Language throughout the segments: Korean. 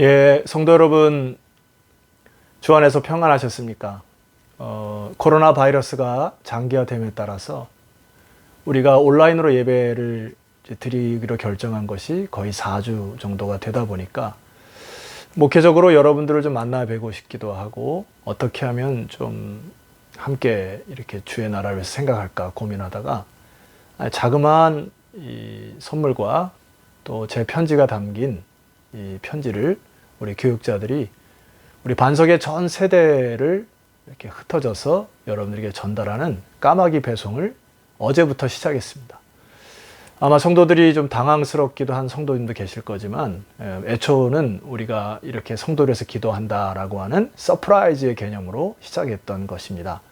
예, 성도 여러분, 주 안에서 평안하셨습니까? 어, 코로나 바이러스가 장기화됨에 따라서 우리가 온라인으로 예배를 드리기로 결정한 것이 거의 4주 정도가 되다 보니까 목회적으로 여러분들을 좀 만나 뵈고 싶기도 하고 어떻게 하면 좀 함께 이렇게 주의 나라를 생각할까 고민하다가 자그마한 이 선물과 또 제 편지가 담긴 이 편지를 우리 교육자들이 우리 반석의 전 세대를 이렇게 흩어져서 여러분들에게 전달하는 까마귀 배송을 어제부터 시작했습니다. 아마 성도들이 좀 당황스럽기도 한 성도님도 계실 거지만 에, 애초는 우리가 이렇게 성도에서 기도한다라고 하는 서프라이즈의 개념으로 시작했던 것입니다.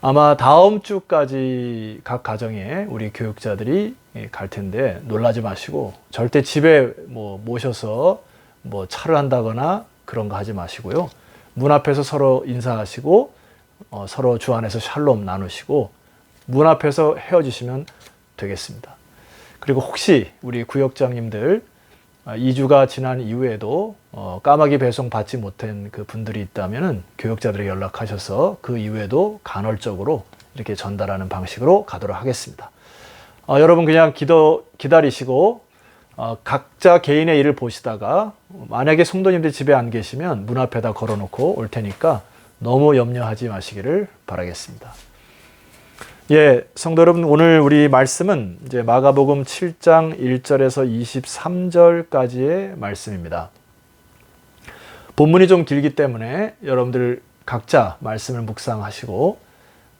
아마 다음 주까지 각 가정에 우리 교육자들이 갈 텐데 놀라지 마시고 절대 집에 뭐 모셔서 뭐 차를 한다거나 그런 거 하지 마시고요. 문 앞에서 서로 인사하시고 어, 서로 주 안에서 샬롬 나누시고 문 앞에서 헤어지시면 되겠습니다. 그리고 혹시 우리 구역장님들 2주가 지난 이후에도 어, 까마귀 배송 받지 못한 그 분들이 있다면은 교역자들에게 연락하셔서 그 이후에도 간헐적으로 이렇게 전달하는 방식으로 가도록 하겠습니다. 어, 여러분 그냥 기도 기다리시고 어, 각자 개인의 일을 보시다가 만약에 성도님들 집에 안 계시면 문 앞에다 걸어놓고 올 테니까 너무 염려하지 마시기를 바라겠습니다. 예, 성도 여러분, 오늘 우리 말씀은 이제 마가복음 7장 1절에서 23절까지의 말씀입니다. 본문이 좀 길기 때문에 여러분들 각자 말씀을 묵상하시고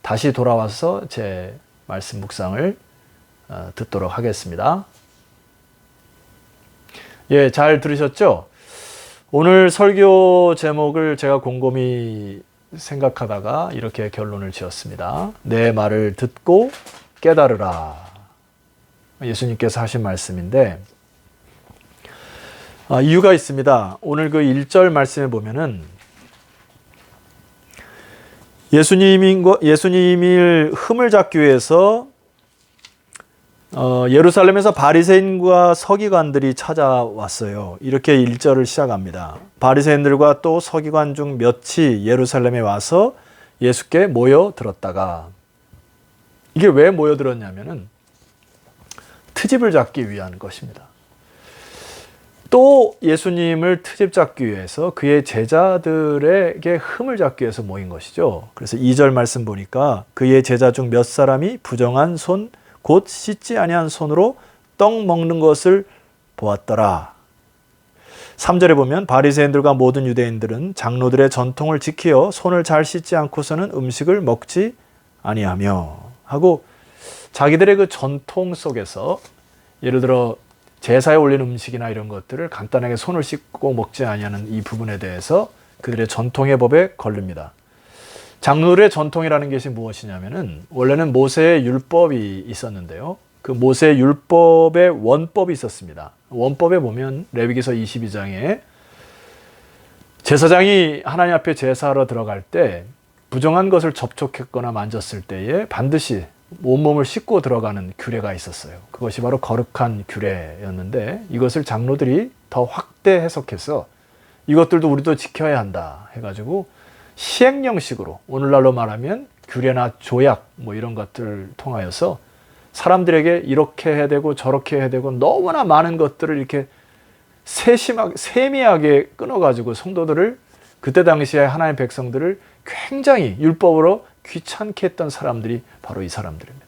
다시 돌아와서 제 말씀 묵상을 어, 듣도록 하겠습니다. 예, 잘 들으셨죠? 오늘 설교 제목을 제가 곰곰이 생각하다가 이렇게 결론을 지었습니다. 내 말을 듣고 깨달으라. 예수님께서 하신 말씀인데, 아, 이유가 있습니다. 오늘 그 1절 말씀에 보면은 예수님인 예수님을 흠을 잡기 위해서 어, 예루살렘에서 바리새인과 서기관들이 찾아왔어요. 이렇게 1절을 시작합니다. 바리새인들과 또 서기관 중 몇이 예루살렘에 와서 예수께 모여들었다가 이게 왜 모여들었냐면은 트집을 잡기 위한 것입니다. 또 예수님을 트집 잡기 위해서 그의 제자들에게 흠을 잡기 위해서 모인 것이죠. 그래서 2절 말씀 보니까 그의 제자 중 몇 사람이 부정한 손 곧 씻지 아니한 손으로 떡 먹는 것을 보았더라. 3절에 보면 바리새인들과 모든 유대인들은 장로들의 전통을 지키어 손을 잘 씻지 않고서는 음식을 먹지 아니하며 하고 자기들의 그 전통 속에서 예를 들어 제사에 올린 음식이나 이런 것들을 간단하게 손을 씻고 먹지 아니하는 이 부분에 대해서 그들의 전통의 법에 걸립니다. 장로의 전통이라는 것이 무엇이냐면은 원래는 모세의 율법이 있었는데요. 그 모세의 율법의 원법이 있었습니다. 원법에 보면 레위기서 22장에 제사장이 하나님 앞에 제사하러 들어갈 때 부정한 것을 접촉했거나 만졌을 때에 반드시 온몸을 씻고 들어가는 규례가 있었어요. 그것이 바로 거룩한 규례였는데 이것을 장로들이 더 확대 해석해서 이것들도 우리도 지켜야 한다 해가지고 시행령식으로 오늘날로 말하면 규례나 조약 뭐 이런 것들을 통하여서 사람들에게 이렇게 해야 되고 저렇게 해야 되고 너무나 많은 것들을 이렇게 세심하게 세미하게 끊어가지고 성도들을 그때 당시에 하나님의 백성들을 굉장히 율법으로 귀찮게 했던 사람들이 바로 이 사람들입니다.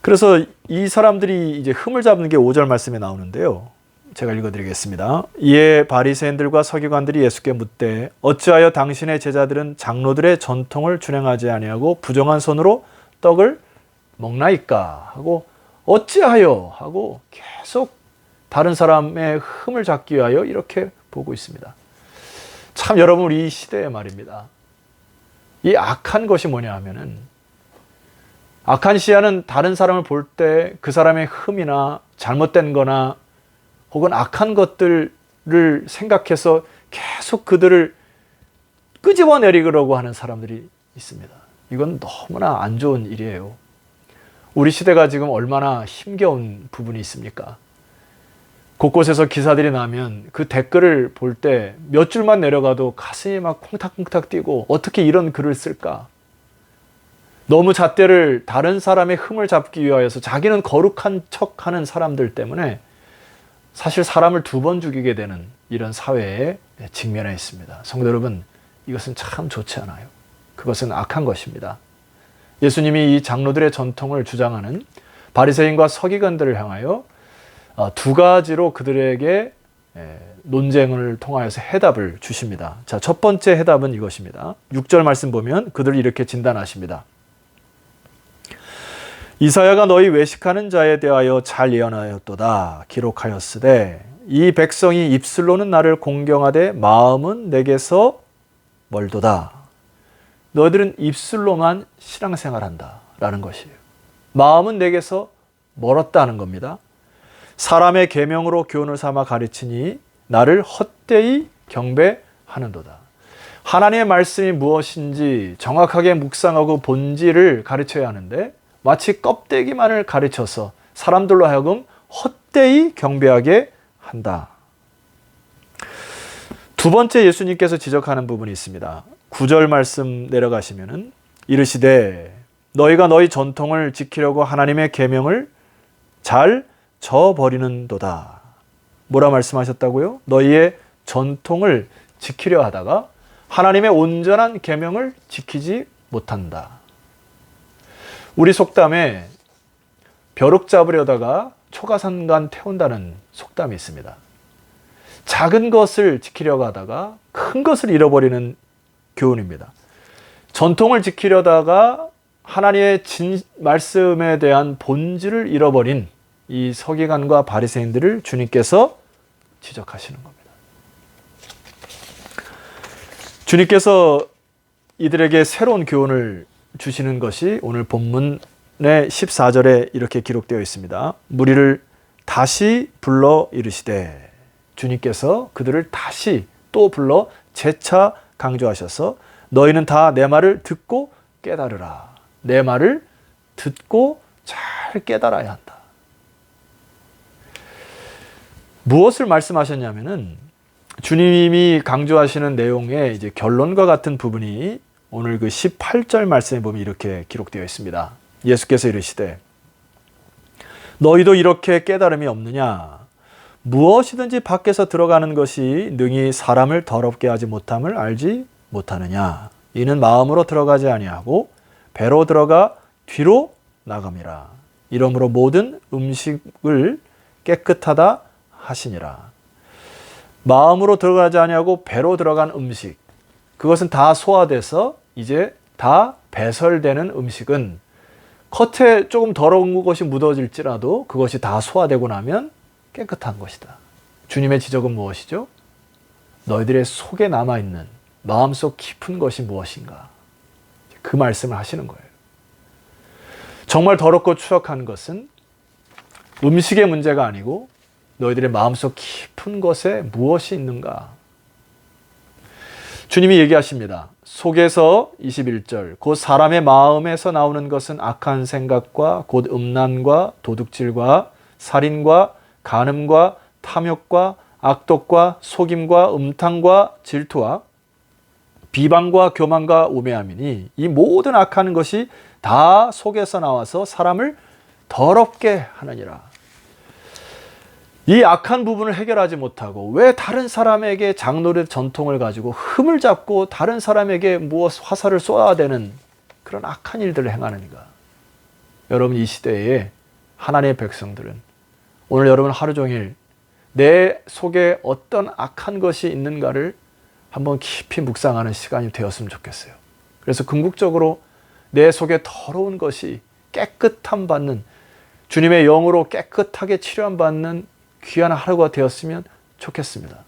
그래서 이 사람들이 이제 흠을 잡는 게 5절 말씀에 나오는데요. 제가 읽어드리겠습니다. 이에 바리새인들과 서기관들이 예수께 묻되 어찌하여 당신의 제자들은 장로들의 전통을 준행하지 아니하고 부정한 손으로 떡을 먹나이까 하고 어찌하여 하고 계속 다른 사람의 흠을 잡기 위하여 이렇게 보고 있습니다. 참 여러분 우리 이 시대의 말입니다. 이 악한 것이 뭐냐 하면은 악한 시야는 다른 사람을 볼 때 그 사람의 흠이나 잘못된 거나 혹은 악한 것들을 생각해서 계속 그들을 끄집어내리려고 하는 사람들이 있습니다. 이건 너무나 안 좋은 일이에요. 우리 시대가 지금 얼마나 힘겨운 부분이 있습니까? 곳곳에서 기사들이 나면 그 댓글을 볼 때 몇 줄만 내려가도 가슴이 막 콩닥콩닥 뛰고 어떻게 이런 글을 쓸까? 너무 잣대를 다른 사람의 흠을 잡기 위하여서 자기는 거룩한 척 하는 사람들 때문에 사실 사람을 두 번 죽이게 되는 이런 사회에 직면해 있습니다. 성도 여러분, 이것은 참 좋지 않아요. 그것은 악한 것입니다. 예수님이 이 장로들의 전통을 주장하는 바리새인과 서기관들을 향하여 어, 두 가지로 그들에게 에, 논쟁을 통하여서 해답을 주십니다. 자, 첫 번째 해답은 이것입니다. 6절 말씀 보면 그들을 이렇게 진단하십니다. 이사야가 너희 외식하는 자에 대하여 잘 예언하였도다 기록하였으되 이 백성이 입술로는 나를 공경하되 마음은 내게서 멀도다. 너희들은 입술로만 신앙생활한다 라는 것이에요. 마음은 내게서 멀었다는 겁니다. 사람의 계명으로 교훈을 삼아 가르치니 나를 헛되이 경배하는도다. 하나님의 말씀이 무엇인지 정확하게 묵상하고 본질을 가르쳐야 하는데 마치 껍데기만을 가르쳐서 사람들로 하여금 헛되이 경배하게 한다. 두 번째 예수님께서 지적하는 부분이 있습니다. 9절 말씀 내려가시면은 이르시되 너희가 너희 전통을 지키려고 하나님의 계명을 잘 저버리는도다. 뭐라 말씀하셨다고요? 너희의 전통을 지키려 하다가 하나님의 온전한 계명을 지키지 못한다. 우리 속담에 벼룩 잡으려다가 초가산간 태운다는 속담이 있습니다. 작은 것을 지키려고 하다가 큰 것을 잃어버리는 교훈입니다. 전통을 지키려다가 하나님의 진 말씀에 대한 본질을 잃어버린 이 서기관과 바리새인들을 주님께서 지적하시는 겁니다. 주님께서 이들에게 새로운 교훈을 주시는 것이 오늘 본문의 14절에 이렇게 기록되어 있습니다. 무리를 다시 불러 이르시되 주님께서 그들을 다시 또 불러 재차 강조하셔서 너희는 다 내 말을 듣고 깨달으라. 내 말을 듣고 잘 깨달아야 한다. 무엇을 말씀하셨냐면은 주님이 강조하시는 내용의 이제 결론과 같은 부분이 오늘 그 18절 말씀에 보면 이렇게 기록되어 있습니다. 예수께서 이르시되 너희도 이렇게 깨달음이 없느냐? 무엇이든지 밖에서 들어가는 것이 능히 사람을 더럽게 하지 못함을 알지 못하느냐? 이는 마음으로 들어가지 아니하고 배로 들어가 뒤로 나감이라 이러므로 모든 음식을 깨끗하다 하시니라. 마음으로 들어가지 아니하고 배로 들어간 음식 그것은 다 소화돼서 이제 다 배설되는 음식은 겉에 조금 더러운 것이 묻어질지라도 그것이 다 소화되고 나면 깨끗한 것이다. 주님의 지적은 무엇이죠? 너희들의 속에 남아있는 마음속 깊은 것이 무엇인가? 그 말씀을 하시는 거예요. 정말 더럽고 추악한 것은 음식의 문제가 아니고 너희들의 마음속 깊은 것에 무엇이 있는가? 주님이 얘기하십니다. 속에서 21절 곧 사람의 마음에서 나오는 것은 악한 생각과 곧 음란과 도둑질과 살인과 간음과 탐욕과 악독과 속임과 음탕과 질투와 비방과 교만과 우매함이니 이 모든 악한 것이 다 속에서 나와서 사람을 더럽게 하느니라. 이 악한 부분을 해결하지 못하고 왜 다른 사람에게 장로의 전통을 가지고 흠을 잡고 다른 사람에게 무엇 화살을 쏘아야 되는 그런 악한 일들을 행하는가? 여러분 이 시대에 하나님의 백성들은 오늘 여러분 하루 종일 내 속에 어떤 악한 것이 있는가를 한번 깊이 묵상하는 시간이 되었으면 좋겠어요. 그래서 궁극적으로 내 속에 더러운 것이 깨끗함 받는 주님의 영으로 깨끗하게 치료함 받는 귀한 하루가 되었으면 좋겠습니다.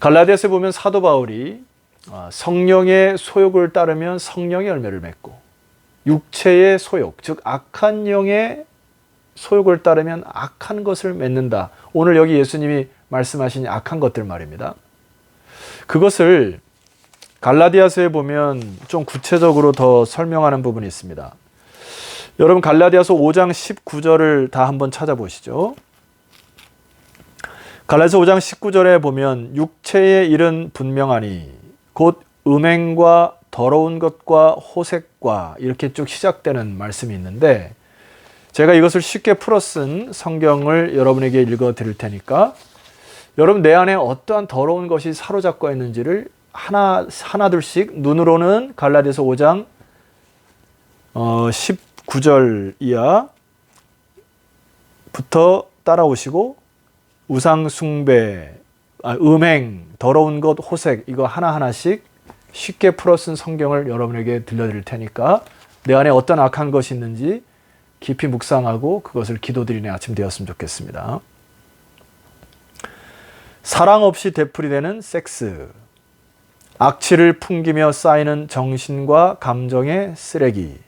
갈라디아서 보면 사도 바울이 아, 성령의 소욕을 따르면 성령의 열매를 맺고 육체의 소욕, 즉 악한 영의 소욕을 따르면 악한 것을 맺는다. 오늘 여기 예수님이 말씀하신 악한 것들 말입니다. 그것을 갈라디아서에 보면 좀 구체적으로 더 설명하는 부분이 있습니다. 여러분 갈라디아서 5장 19절을 다 한번 찾아보시죠. 갈라디아서 5장 19절에 보면 육체의 일은 분명하니 곧 음행과 더러운 것과 호색과 이렇게 쭉 시작되는 말씀이 있는데 제가 이것을 쉽게 풀어 쓴 성경을 여러분에게 읽어 드릴 테니까 여러분 내 안에 어떠한 더러운 것이 사로잡고 있는지를 하나 하나둘씩 눈으로는 갈라디아서 5장 어 19절 이하부터 따라오시고 우상 숭배, 아, 음행, 더러운 것, 호색 이거 하나 하나씩 쉽게 풀어 쓴 성경을 여러분에게 들려드릴 테니까 내 안에 어떤 악한 것이 있는지 깊이 묵상하고 그것을 기도드리는 아침 되었으면 좋겠습니다. 사랑 없이 되풀이되는 섹스, 악취를 풍기며 쌓이는 정신과 감정의 쓰레기,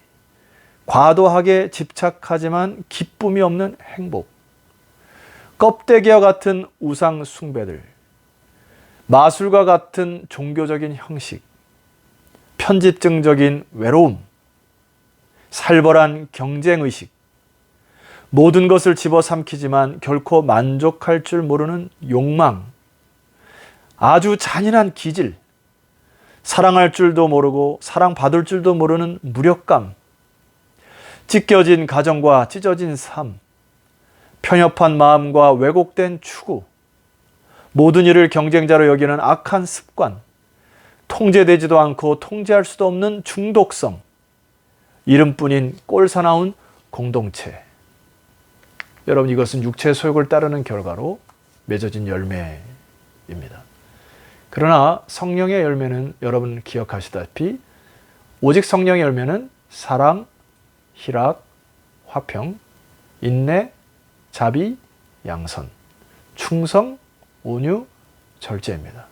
과도하게 집착하지만 기쁨이 없는 행복, 껍데기와 같은 우상 숭배들, 마술과 같은 종교적인 형식, 편집증적인 외로움, 살벌한 경쟁의식, 모든 것을 집어삼키지만 결코 만족할 줄 모르는 욕망, 아주 잔인한 기질, 사랑할 줄도 모르고 사랑받을 줄도 모르는 무력감, 찢겨진 가정과 찢어진 삶, 편협한 마음과 왜곡된 추구, 모든 일을 경쟁자로 여기는 악한 습관, 통제되지도 않고 통제할 수도 없는 중독성, 이름뿐인 꼴사나운 공동체. 여러분 이것은 육체의 소욕을 따르는 결과로 맺어진 열매입니다. 그러나 성령의 열매는 여러분 기억하시다시피 오직 성령의 열매는 사랑, 희락, 화평, 인내, 자비, 양선, 충성, 온유, 절제입니다.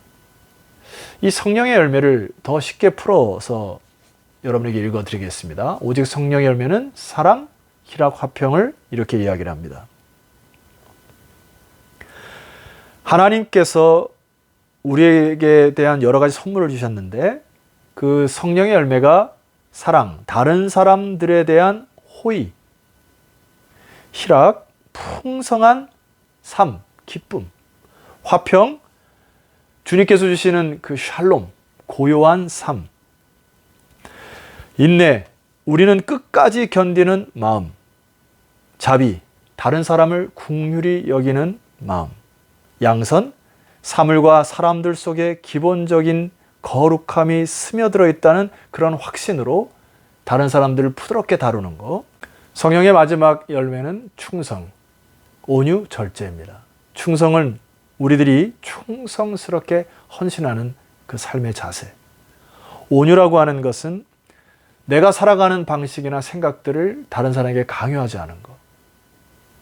이 성령의 열매를 더 쉽게 풀어서 여러분에게 읽어드리겠습니다. 오직 성령의 열매는 사랑, 희락, 화평을 이렇게 이야기를 합니다. 하나님께서 우리에게 대한 여러 가지 선물을 주셨는데 그 성령의 열매가 사랑, 다른 사람들에 대한 호의, 희락, 풍성한 삶, 기쁨, 화평, 주님께서 주시는 그 샬롬, 고요한 삶, 인내, 우리는 끝까지 견디는 마음, 자비, 다른 사람을 국률이 여기는 마음, 양선, 사물과 사람들 속에 기본적인 거룩함이 스며들어 있다는 그런 확신으로 다른 사람들을 부드럽게 다루는 거. 성령의 마지막 열매는 충성, 온유, 절제입니다. 충성은 우리들이 충성스럽게 헌신하는 그 삶의 자세. 온유라고 하는 것은 내가 살아가는 방식이나 생각들을 다른 사람에게 강요하지 않은 것.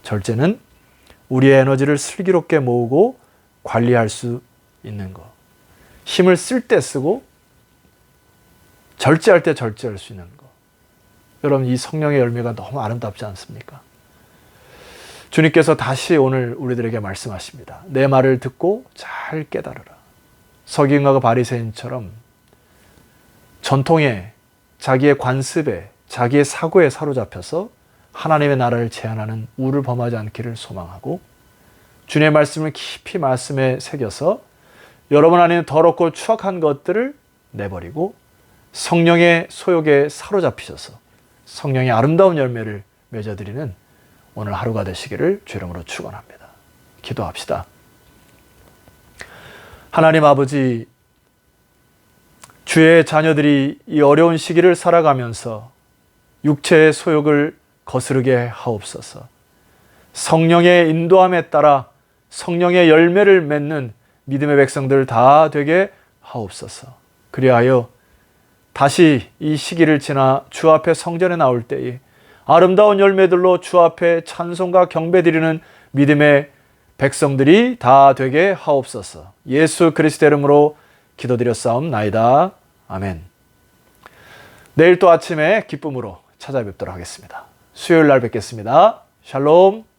절제는 우리의 에너지를 슬기롭게 모으고 관리할 수 있는 것. 힘을 쓸 때 쓰고 절제할 때 절제할 수 있는 것. 여러분 이 성령의 열매가 너무 아름답지 않습니까? 주님께서 다시 오늘 우리들에게 말씀하십니다. 내 말을 듣고 잘 깨달으라. 서기관과 바리새인처럼 전통에 자기의 관습에 자기의 사고에 사로잡혀서 하나님의 나라를 제한하는 우를 범하지 않기를 소망하고 주님의 말씀을 깊이 말씀에 새겨서 여러분 안에 더럽고 추악한 것들을 내버리고 성령의 소욕에 사로잡히셔서 성령의 아름다운 열매를 맺어드리는 오늘 하루가 되시기를 주 이름으로 축원합니다. 기도합시다. 하나님 아버지 주의 자녀들이 이 어려운 시기를 살아가면서 육체의 소욕을 거스르게 하옵소서. 성령의 인도함에 따라 성령의 열매를 맺는 믿음의 백성들 다 되게 하옵소서. 그리하여 다시 이 시기를 지나 주 앞에 성전에 나올 때에 아름다운 열매들로 주 앞에 찬송과 경배 드리는 믿음의 백성들이 다 되게 하옵소서. 예수 그리스도 이름으로 기도드렸사옵나이다. 아멘. 내일 또 아침에 기쁨으로 찾아뵙도록 하겠습니다. 수요일 날 뵙겠습니다. 샬롬.